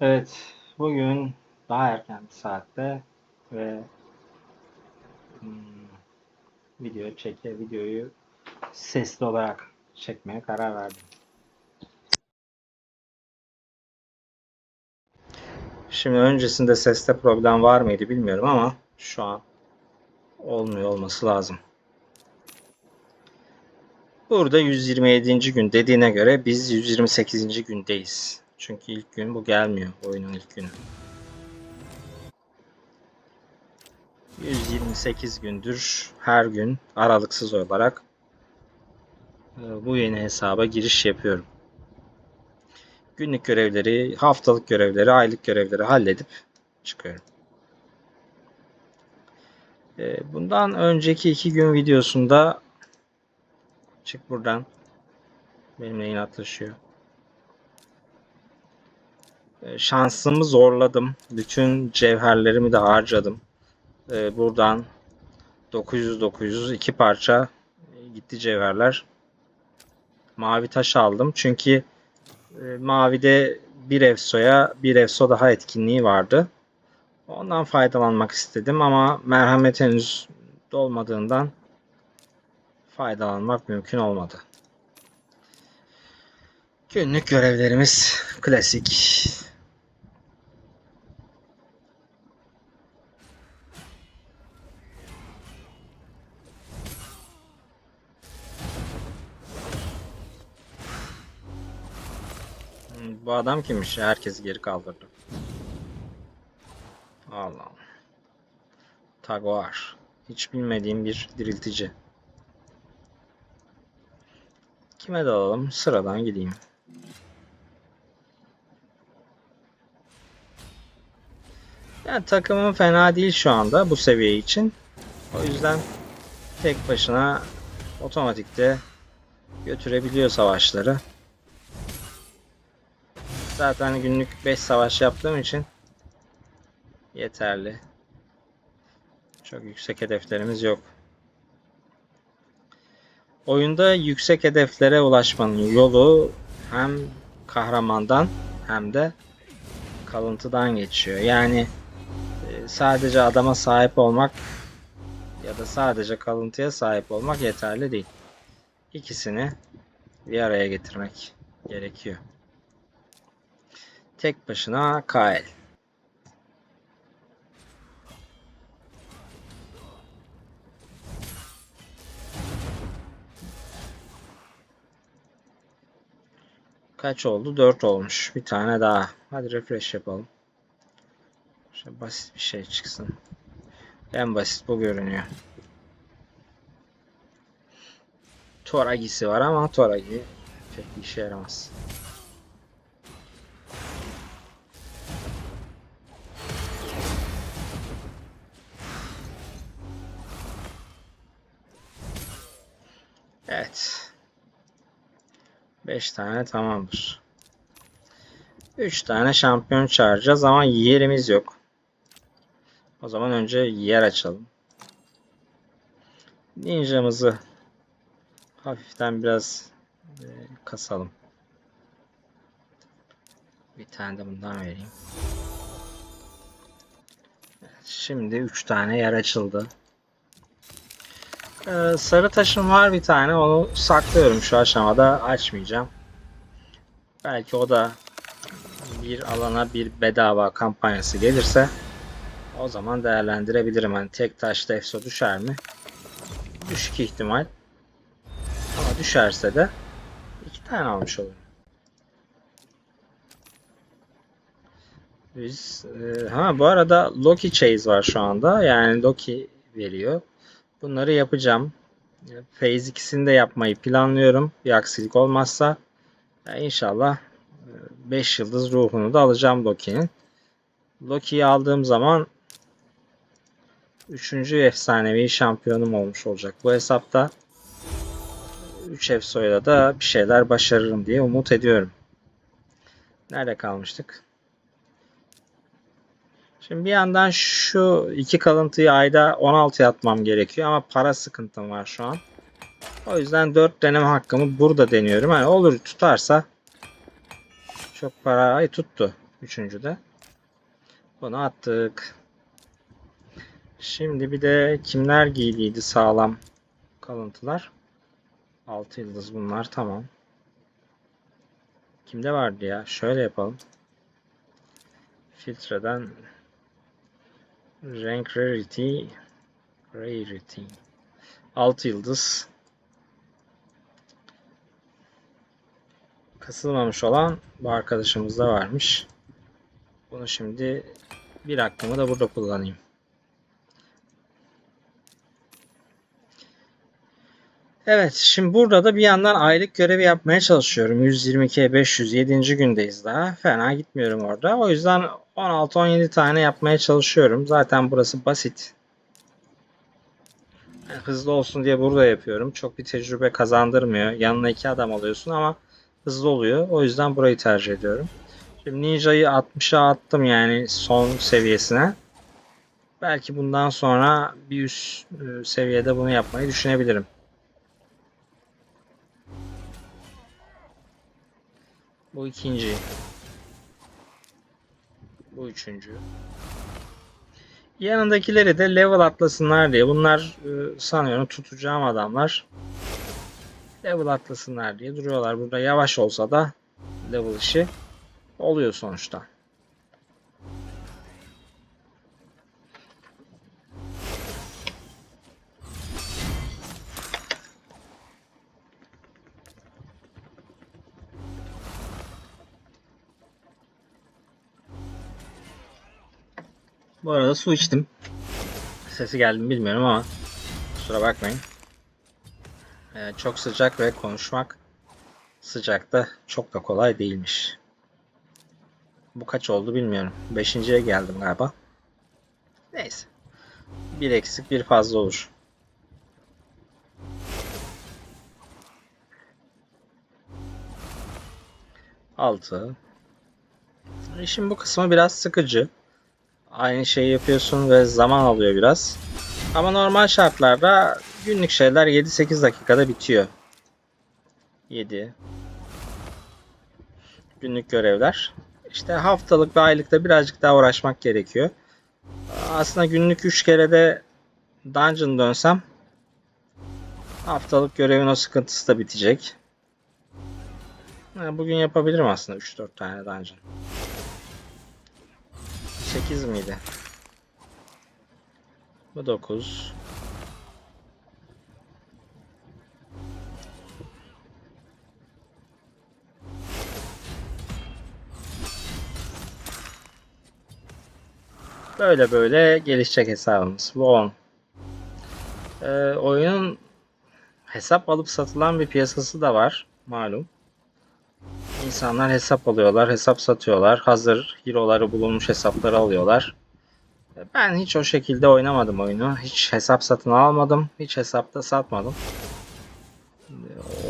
Evet, bugün daha erken bir saatte ve hmm, video çeke videoyu sesli olarak çekmeye karar verdim. Şimdi öncesinde seste problem var mıydı bilmiyorum ama şu an olmuyor olması lazım. Burada 127. gün dediğine göre biz 128. gündeyiz. Çünkü ilk gün bu gelmiyor. Oyunun ilk günü. 128 gündür her gün aralıksız olarak e, bu yeni hesaba giriş yapıyorum. Günlük görevleri, haftalık görevleri, aylık görevleri halledip çıkıyorum. E, Bundan önceki iki gün videosunda çık buradan benimle inatlaşıyor. E, Şansımı zorladım. Bütün cevherlerimi de harcadım. E, Buradan 900 900 iki parça e, gitti cevherler. Mavi taş aldım. Çünkü e, mavide bir efsoya bir efso daha etkinliği vardı. Ondan faydalanmak istedim ama merhamet henüz dolmadığından faydalanmak mümkün olmadı. Günlük görevlerimiz klasik. Bu adam kimmiş? Herkesi geri kaldırdı. Allah. Tagoar. Hiç bilmediğim bir diriltici. Kime dalalım? Sıradan gideyim. Yani takımım fena değil şu anda bu seviye için. O yüzden tek başına otomatikte götürebiliyor savaşları. Zaten günlük 5 savaş yaptığım için yeterli. Çok yüksek hedeflerimiz yok. Oyunda yüksek hedeflere ulaşmanın yolu hem kahramandan hem de kalıntıdan geçiyor. Yani e, sadece adama sahip olmak ya da sadece kalıntıya sahip olmak yeterli değil. İkisini bir araya getirmek gerekiyor. Tek başına Kael. Kaç oldu? 4 olmuş. Bir tane daha. Hadi refresh yapalım. Şöyle basit bir şey çıksın. En basit bu görünüyor. Toragisi var ama Toragi pek bir işe yaramaz. 5 tane tamamdır. 3 tane şampiyon çağıracağız ama yerimiz yok. O zaman önce yer açalım. Ninjamızı hafiften biraz e, kasalım. Bir tane de bundan vereyim. Şimdi 3 tane yer açıldı. Ee, sarı taşım var bir tane. Onu saklıyorum şu aşamada. Açmayacağım. Belki o da bir alana bir bedava kampanyası gelirse o zaman değerlendirebilirim. Hani tek taşta EFSO düşer mi? Düşük ihtimal. Ama düşerse de iki tane almış olurum. Biz e, ha bu arada Loki Chase var şu anda. Yani Loki veriyor. Bunları yapacağım. Phase 2'sini de yapmayı planlıyorum. Bir aksilik olmazsa inşallah 5 yıldız ruhunu da alacağım Loki'nin. Loki'yi aldığım zaman 3. efsanevi şampiyonum olmuş olacak. Bu hesapta 3 efsoyla da bir şeyler başarırım diye umut ediyorum. Nerede kalmıştık? Şimdi bir yandan şu iki kalıntıyı ayda 16 atmam gerekiyor ama para sıkıntım var şu an. O yüzden 4 deneme hakkımı burada deniyorum. Yani olur tutarsa çok para ay tuttu. Üçüncü de. Bunu attık. Şimdi bir de kimler giydiydi sağlam kalıntılar? 6 yıldız bunlar tamam. Kimde vardı ya? Şöyle yapalım. Filtreden Rank Rarity Rarity 6 yıldız kasılmamış olan bu arkadaşımızda varmış. Bunu şimdi bir hakkımı da burada kullanayım. Evet, şimdi burada da bir yandan aylık görevi yapmaya çalışıyorum. 122'ye 507. gündeyiz daha. Fena gitmiyorum orada. O yüzden 16-17 tane yapmaya çalışıyorum. Zaten burası basit. Hızlı olsun diye burada yapıyorum. Çok bir tecrübe kazandırmıyor. Yanına iki adam alıyorsun ama hızlı oluyor. O yüzden burayı tercih ediyorum. Şimdi Ninja'yı 60'a attım yani son seviyesine. Belki bundan sonra bir üst e, seviyede bunu yapmayı düşünebilirim. Bu ikinci. Bu üçüncü. Yanındakileri de level atlasınlar diye. Bunlar e, sanıyorum tutacağım adamlar. Level atlasınlar diye duruyorlar. Burada yavaş olsa da level işi oluyor sonuçta. Bu arada su içtim. Sesi geldi mi bilmiyorum ama kusura bakmayın. Ee, çok sıcak ve konuşmak sıcakta çok da kolay değilmiş. Bu kaç oldu bilmiyorum. Beşinciye geldim galiba. Neyse. Bir eksik bir fazla olur. Altı. İşin bu kısmı biraz sıkıcı. Aynı şeyi yapıyorsun ve zaman alıyor biraz. Ama normal şartlarda günlük şeyler 7-8 dakikada bitiyor. 7 günlük görevler. İşte haftalık ve aylıkta birazcık daha uğraşmak gerekiyor. Aslında günlük 3 kere de dungeon dönsem haftalık görevin o sıkıntısı da bitecek. Bugün yapabilirim aslında 3-4 tane dungeon. 8 miydi? Bu 9. Böyle böyle gelişecek hesabımız. Bu 10. Ee, oyunun hesap alıp satılan bir piyasası da var. Malum. İnsanlar hesap alıyorlar, hesap satıyorlar. Hazır hero'ları bulunmuş hesapları alıyorlar. Ben hiç o şekilde oynamadım oyunu. Hiç hesap satın almadım. Hiç hesapta satmadım.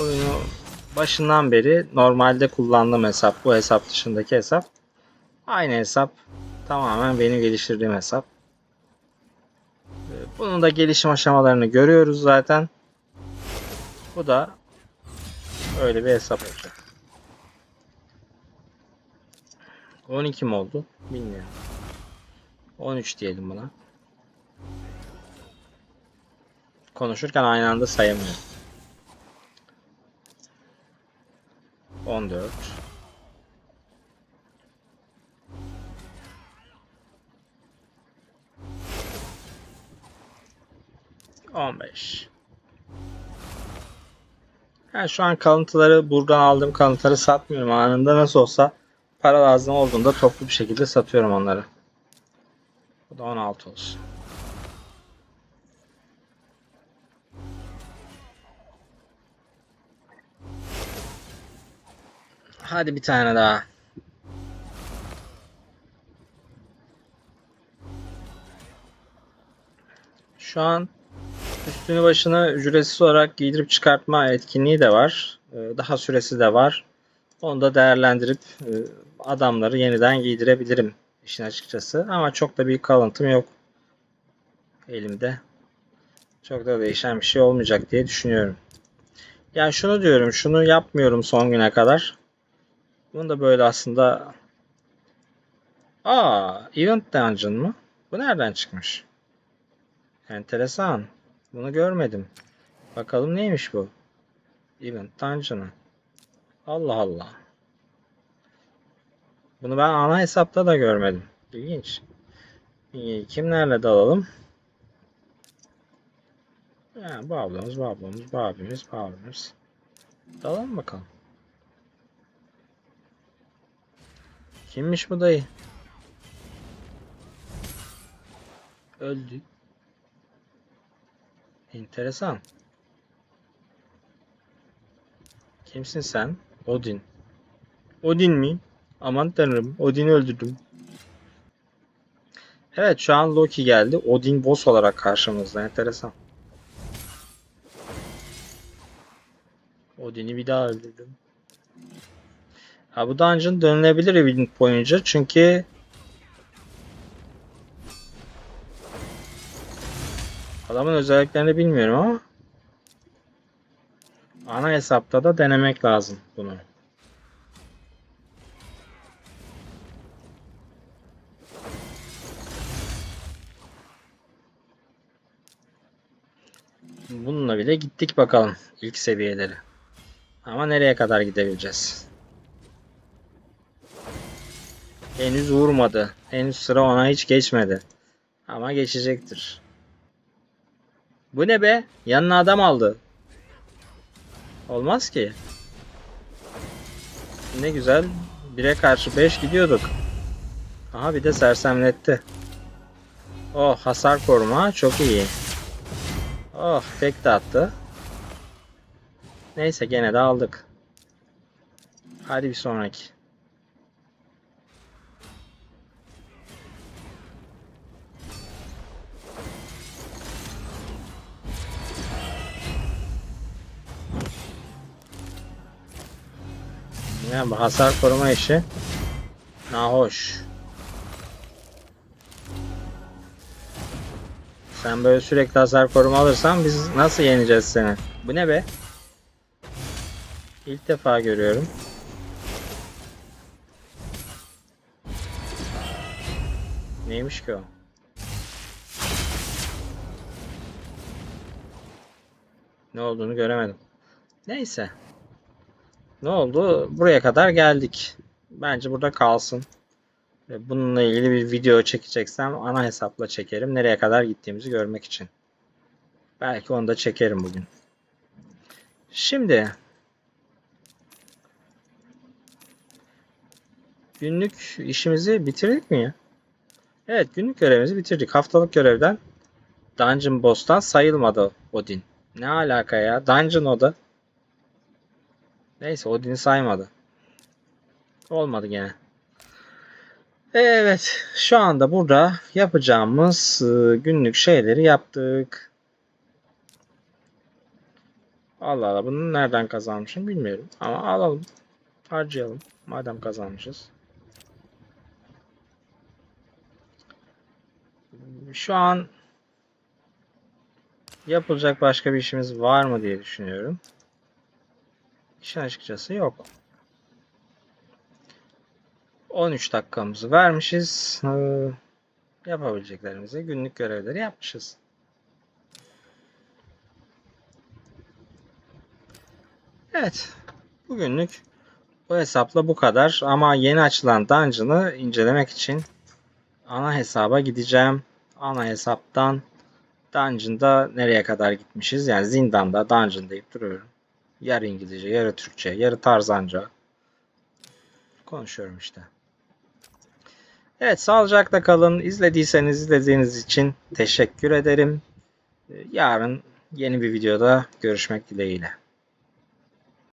Oyunu başından beri normalde kullandığım hesap. Bu hesap dışındaki hesap. Aynı hesap. Tamamen benim geliştirdiğim hesap. Bunun da gelişim aşamalarını görüyoruz zaten. Bu da öyle bir hesap olacak. 12 mi oldu? Bilmiyorum. 13 diyelim buna. Konuşurken aynı anda sayamıyorum. 14 15 yani şu an kalıntıları buradan aldığım kalıntıları satmıyorum anında nasıl olsa para lazım olduğunda toplu bir şekilde satıyorum onları. Bu da 16 olsun. Hadi bir tane daha. Şu an üstünü başını ücretsiz olarak giydirip çıkartma etkinliği de var. Ee, daha süresi de var. Onu da değerlendirip e, adamları yeniden giydirebilirim işin açıkçası. Ama çok da bir kalıntım yok elimde. Çok da değişen bir şey olmayacak diye düşünüyorum. Yani şunu diyorum, şunu yapmıyorum son güne kadar. Bunu da böyle aslında Aa, Event Dungeon mı? Bu nereden çıkmış? Enteresan. Bunu görmedim. Bakalım neymiş bu? Event Dungeon'ı. Allah Allah. Bunu ben ana hesapta da görmedim. İlginç. Kimlerle dalalım? Ha, bu ablamız, bu ablamız, bu abimiz, bu abimiz. Dalalım bakalım. Kimmiş bu dayı? Öldü. Enteresan. Kimsin sen? Odin. Odin mi? Aman tanrım. Odin'i öldürdüm. Evet şu an Loki geldi. Odin boss olarak karşımızda. Enteresan. Odin'i bir daha öldürdüm. Ha bu dungeon dönülebilir event boyunca çünkü adamın özelliklerini bilmiyorum ama ana hesapta da denemek lazım bunu. Bununla bile gittik bakalım ilk seviyeleri. Ama nereye kadar gidebileceğiz? Henüz vurmadı. Henüz sıra ona hiç geçmedi. Ama geçecektir. Bu ne be? Yanına adam aldı. Olmaz ki. Ne güzel. 1'e karşı 5 gidiyorduk. Aha bir de sersemletti. Oh hasar koruma çok iyi. Oh tek de attı. Neyse gene de aldık. Hadi bir sonraki. Yani bu hasar koruma işi nahoş. Sen böyle sürekli hasar koruma alırsan biz nasıl yeneceğiz seni? Bu ne be? İlk defa görüyorum. Neymiş ki o? Ne olduğunu göremedim. Neyse. Ne oldu? Buraya kadar geldik. Bence burada kalsın. Bununla ilgili bir video çekeceksem ana hesapla çekerim. Nereye kadar gittiğimizi görmek için. Belki onu da çekerim bugün. Şimdi günlük işimizi bitirdik mi ya? Evet günlük görevimizi bitirdik. Haftalık görevden Dungeon Boss'tan sayılmadı Odin. Ne alaka ya? Dungeon o da. Neyse Odin'i saymadı. Olmadı gene. Evet, şu anda burada yapacağımız e, günlük şeyleri yaptık. Allah Allah, bunu nereden kazanmışım bilmiyorum. Ama alalım, harcayalım. Madem kazanmışız. Şu an yapılacak başka bir işimiz var mı diye düşünüyorum. İşin açıkçası yok. 13 dakikamızı vermişiz. Ee, yapabileceklerimizi, günlük görevleri yapmışız. Evet. Bugünlük bu hesapla bu kadar. Ama yeni açılan dungeon'ı incelemek için ana hesaba gideceğim. Ana hesaptan dungeon'da nereye kadar gitmişiz? Yani zindanda dungeon deyip duruyorum. Yarı İngilizce, yarı Türkçe, yarı Tarzanca. Konuşuyorum işte. Evet sağlıcakla kalın. İzlediyseniz izlediğiniz için teşekkür ederim. Yarın yeni bir videoda görüşmek dileğiyle.